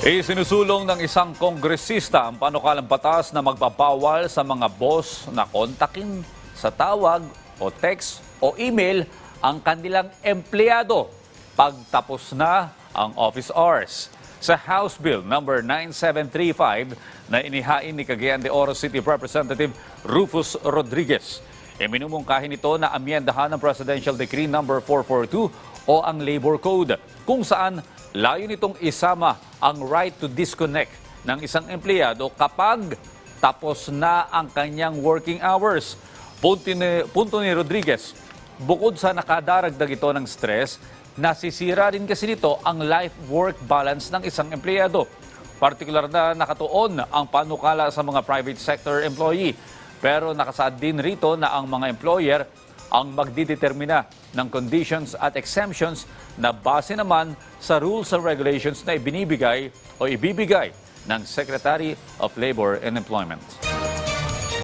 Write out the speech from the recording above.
Isinusulong ng isang kongresista ang panukalang batas na magbabawal sa mga boss na kontakin sa tawag o text o email ang kanilang empleyado pagtapos na ang office hours. Sa House Bill number 9735 na inihain ni Cagayan de Oro City Representative Rufus Rodriguez. Iminumungkahin ito na amyendahan ng Presidential Decree number 442 o ang Labor Code kung saan layo nitong isama ang right to disconnect ng isang empleyado kapag tapos na ang kanyang working hours. Punto ni, punto ni Rodriguez, bukod sa nakadaragdag ito ng stress, nasisira rin kasi nito ang life-work balance ng isang empleyado. Partikular na nakatuon ang panukala sa mga private sector employee. Pero nakasaad din rito na ang mga employer ang magdidetermina ng conditions at exemptions na base naman sa rules and regulations na ibinibigay o ibibigay ng Secretary of Labor and Employment.